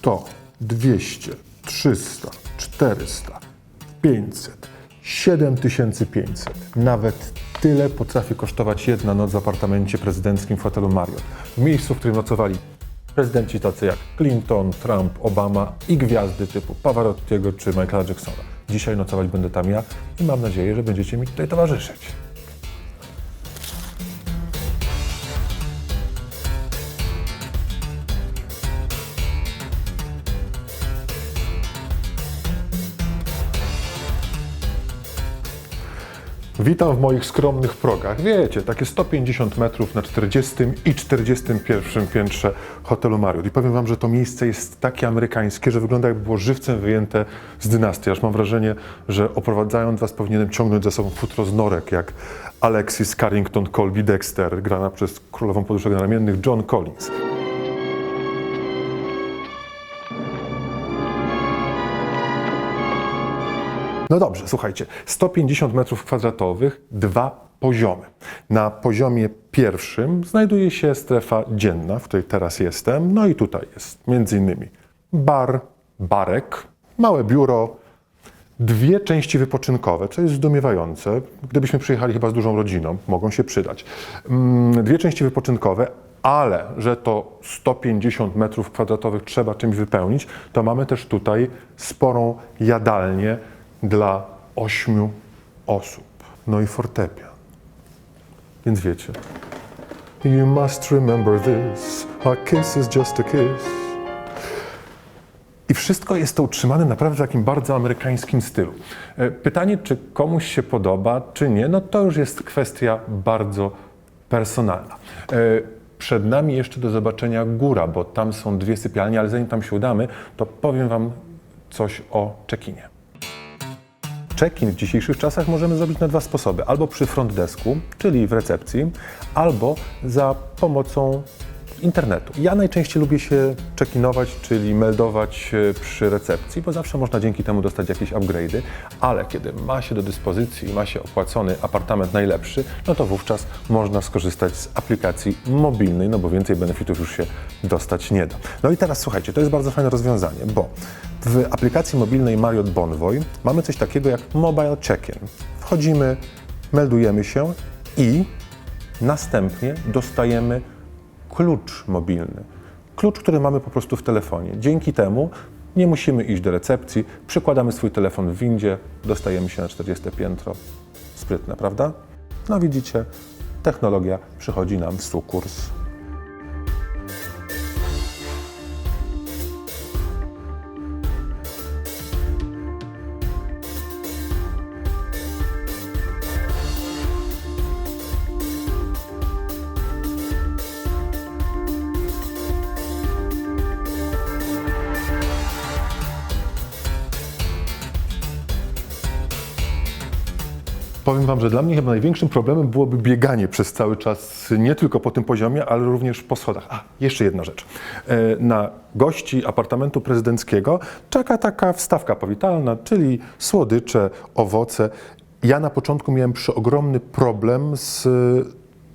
100, 200, 300, 400, 500, 7500. Nawet tyle potrafi kosztować jedna noc w apartamencie prezydenckim w hotelu Marriott. W miejscu, w którym nocowali prezydenci tacy jak Clinton, Trump, Obama i gwiazdy typu Pavarottiego czy Michaela Jacksona. Dzisiaj nocować będę tam ja i mam nadzieję, że będziecie mi tutaj towarzyszyć. Witam w moich skromnych progach. Wiecie, takie 150 metrów na 40 i 41 piętrze hotelu Marriott. I powiem Wam, że to miejsce jest takie amerykańskie, że wygląda jakby było żywcem wyjęte z dynastii. Aż mam wrażenie, że oprowadzając Was powinienem ciągnąć za sobą futro z norek, jak Alexis Carrington Colby Dexter, grana przez królową poduszek ramiennych John Collins. No dobrze, słuchajcie, 150 metrów kwadratowych, dwa poziomy. Na poziomie pierwszym znajduje się strefa dzienna, w której teraz jestem. No i tutaj jest między innymi bar, barek, małe biuro, dwie części wypoczynkowe, co jest zdumiewające. Gdybyśmy przyjechali chyba z dużą rodziną, mogą się przydać. Mm, Dwie części wypoczynkowe, ale że to 150 metrów kwadratowych trzeba czymś wypełnić, to mamy też tutaj sporą jadalnię dla ośmiu osób. No i fortepian. Więc wiecie. You must remember this. A kiss is just a kiss. I wszystko jest to utrzymane naprawdę w takim bardzo amerykańskim stylu. E, Pytanie, czy komuś się podoba, czy nie, no to już jest kwestia bardzo personalna. E, Przed nami jeszcze do zobaczenia góra, bo tam są dwie sypialnie, ale zanim tam się udamy, to powiem Wam coś o check-inie. Check-in w dzisiejszych czasach możemy zrobić na dwa sposoby. Albo przy front desku, czyli w recepcji, albo za pomocą internetu. Ja najczęściej lubię się check-inować, czyli meldować e, przy recepcji, bo zawsze można dzięki temu dostać jakieś upgrade'y, ale kiedy ma się do dyspozycji i ma się opłacony apartament najlepszy, no to wówczas można skorzystać z aplikacji mobilnej, no bo więcej benefitów już się dostać nie da. No i teraz słuchajcie, to jest bardzo fajne rozwiązanie, bo w aplikacji mobilnej Marriott Bonvoy mamy coś takiego jak Mobile Check-in. Wchodzimy, meldujemy się i następnie dostajemy klucz mobilny. Klucz, który mamy po prostu w telefonie. Dzięki temu nie musimy iść do recepcji, przykładamy swój telefon w windzie, dostajemy się na 40 piętro. Sprytne, prawda? No widzicie, technologia przychodzi nam w sukurs. Powiem Wam, że dla mnie chyba największym problemem byłoby bieganie przez cały czas, nie tylko po tym poziomie, ale również po schodach. A, jeszcze jedna rzecz. E, Na gości apartamentu prezydenckiego czeka taka wstawka powitalna, czyli słodycze, owoce. Ja na początku miałem przeogromny problem z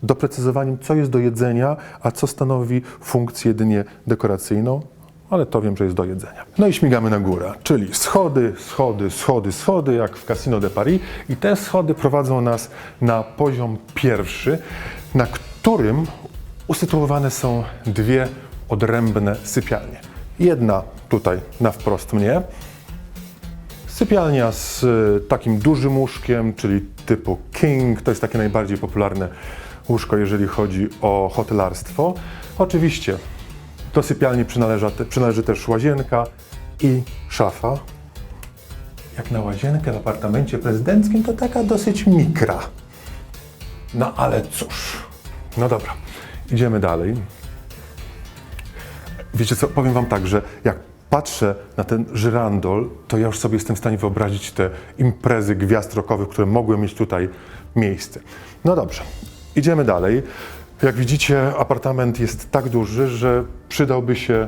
doprecyzowaniem, co jest do jedzenia, a co stanowi funkcję jedynie dekoracyjną ale to wiem, że jest do jedzenia. No i śmigamy na górę, czyli schody, schody, schody, schody, jak w Casino de Paris. I te schody prowadzą nas na poziom pierwszy, na którym usytuowane są dwie odrębne sypialnie. Jedna tutaj na wprost mnie, Sypialnia z y, takim dużym łóżkiem, czyli typu king. To jest takie najbardziej popularne łóżko, jeżeli chodzi o hotelarstwo. Oczywiście do sypialni przynależy, przynależy też łazienka i szafa. Jak na łazienkę w apartamencie prezydenckim, to taka dosyć mikra. No ale cóż. No dobra, idziemy dalej. Wiecie co, powiem Wam tak, że jak patrzę na ten żyrandol, to ja już sobie jestem w stanie wyobrazić te imprezy gwiazd rockowych, które mogły mieć tutaj miejsce. No dobrze, idziemy dalej. Jak widzicie, apartament jest tak duży, że przydałby się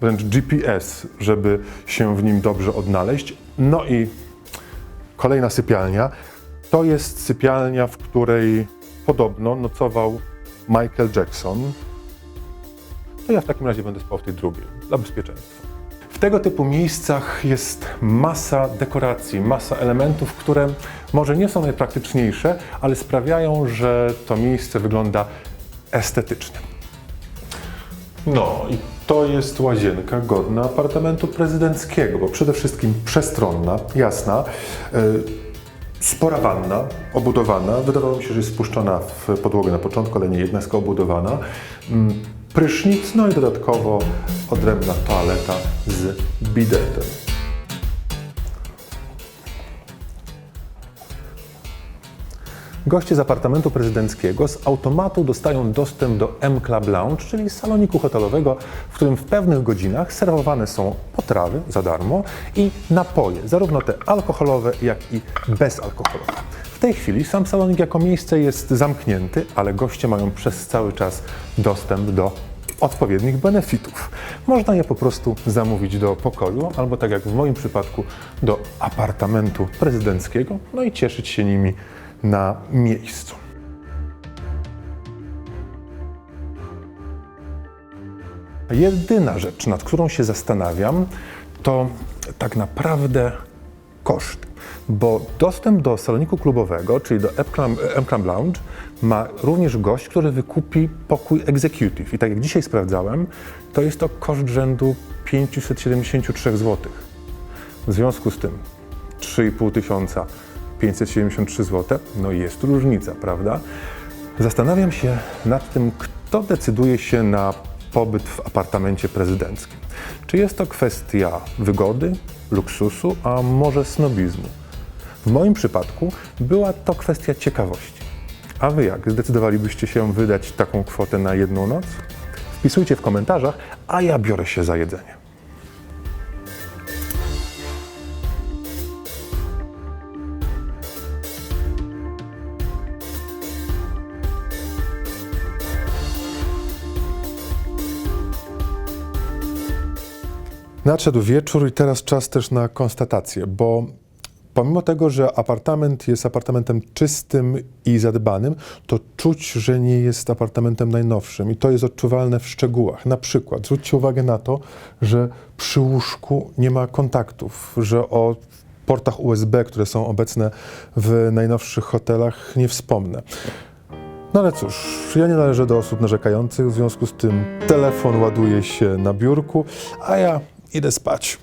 wręcz GPS, żeby się w nim dobrze odnaleźć. No i kolejna sypialnia. To jest sypialnia, w której podobno nocował Michael Jackson. To ja w takim razie będę spał w tej drugiej, dla bezpieczeństwa. W tego typu miejscach jest masa dekoracji, masa elementów, które może nie są najpraktyczniejsze, ale sprawiają, że to miejsce wygląda estetycznie. No i to jest łazienka godna apartamentu prezydenckiego, bo przede wszystkim przestronna, jasna, yy, spora wanna, obudowana. Wydawało mi się, że jest spuszczona w podłogę na początku, ale nie, jednak jest obudowana. Mm, Prysznic, no i dodatkowo odrębna toaleta z bidetem. Goście z apartamentu prezydenckiego z automatu dostają dostęp do M-Club Lounge, czyli saloniku hotelowego, w którym w pewnych godzinach serwowane są potrawy za darmo i napoje, zarówno te alkoholowe, jak i bezalkoholowe. W tej chwili sam salonik jako miejsce jest zamknięty, ale goście mają przez cały czas dostęp do odpowiednich benefitów. Można je po prostu zamówić do pokoju, albo tak jak w moim przypadku, do apartamentu prezydenckiego, no i cieszyć się nimi na miejscu. Jedyna rzecz, nad którą się zastanawiam, to tak naprawdę koszt. Bo dostęp do saloniku klubowego, czyli do M-Club Lounge, ma również gość, który wykupi pokój executive. I tak jak dzisiaj sprawdzałem, to jest to koszt rzędu 573 zł. W związku z tym 3,5 tysiąca 573 zł, no jest różnica, prawda? Zastanawiam się nad tym, kto decyduje się na pobyt w apartamencie prezydenckim. Czy jest to kwestia wygody, luksusu, a może snobizmu? W moim przypadku była to kwestia ciekawości. A wy jak? Zdecydowalibyście się wydać taką kwotę na jedną noc? Wpisujcie w komentarzach, a ja biorę się za jedzenie. Nadszedł wieczór i teraz czas też na konstatację, bo pomimo tego, że apartament jest apartamentem czystym i zadbanym, to czuć, że nie jest apartamentem najnowszym i to jest odczuwalne w szczegółach. Na przykład zwróćcie uwagę na to, że przy łóżku nie ma kontaktów, że o portach USB, które są obecne w najnowszych hotelach, nie wspomnę. No ale cóż, ja nie należę do osób narzekających, w związku z tym telefon ładuje się na biurku, a ja idę spać.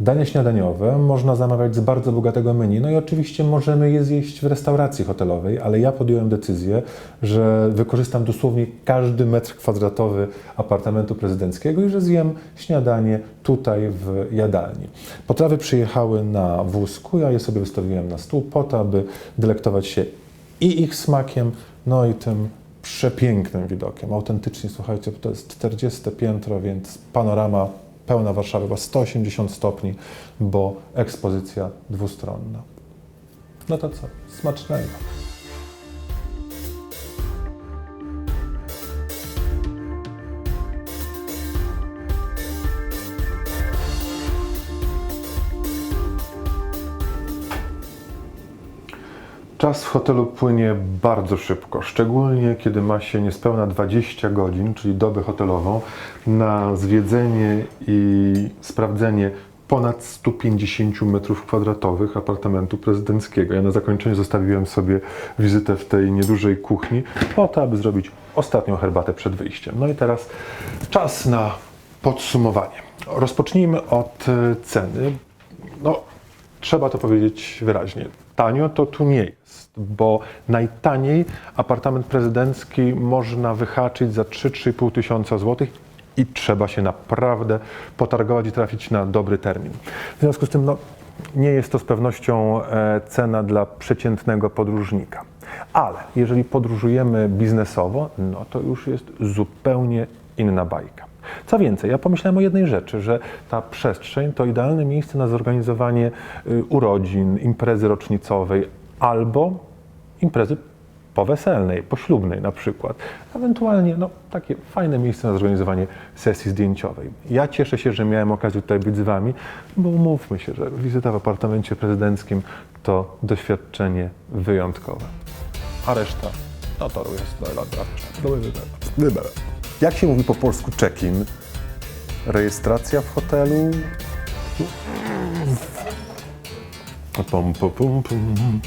Dania śniadaniowe można zamawiać z bardzo bogatego menu, no i oczywiście możemy je zjeść w restauracji hotelowej, ale ja podjąłem decyzję, że wykorzystam dosłownie każdy metr kwadratowy apartamentu prezydenckiego i że zjem śniadanie tutaj w jadalni. Potrawy przyjechały na wózku, ja je sobie wystawiłem na stół po to, aby delektować się i ich smakiem, no i tym przepięknym widokiem. Autentycznie, słuchajcie, to jest 40 piętro, więc panorama pełna Warszawy, chyba 180 stopni, bo ekspozycja dwustronna. No to co? Smacznego. Czas w hotelu płynie bardzo szybko, szczególnie kiedy ma się niespełna 20 godzin, czyli dobę hotelową, na zwiedzenie i sprawdzenie ponad 150 m2 apartamentu prezydenckiego. Ja na zakończenie zostawiłem sobie wizytę w tej niedużej kuchni, po to, aby zrobić ostatnią herbatę przed wyjściem. No i teraz czas na podsumowanie. Rozpocznijmy od e, ceny. No, trzeba to powiedzieć wyraźnie. Tanio to tu nie jest, bo najtaniej apartament prezydencki można wyhaczyć za 3-3,5 tysiąca złotych i trzeba się naprawdę potargować i trafić na dobry termin. W związku z tym no, nie jest to z pewnością e, cena dla przeciętnego podróżnika. Ale jeżeli podróżujemy biznesowo, no to już jest zupełnie inna bajka. Co więcej, ja pomyślałem o jednej rzeczy, że ta przestrzeń to idealne miejsce na zorganizowanie y, urodzin, imprezy rocznicowej albo imprezy poweselnej, poślubnej na przykład. Ewentualnie no, takie fajne miejsce na zorganizowanie sesji zdjęciowej. Ja cieszę się, że miałem okazję tutaj być z Wami, bo umówmy się, że wizyta w apartamencie prezydenckim to doświadczenie wyjątkowe. a reszta no to jest... Jak się mówi po polsku check-in? Rejestracja w hotelu? Pum, pum, pum, pum.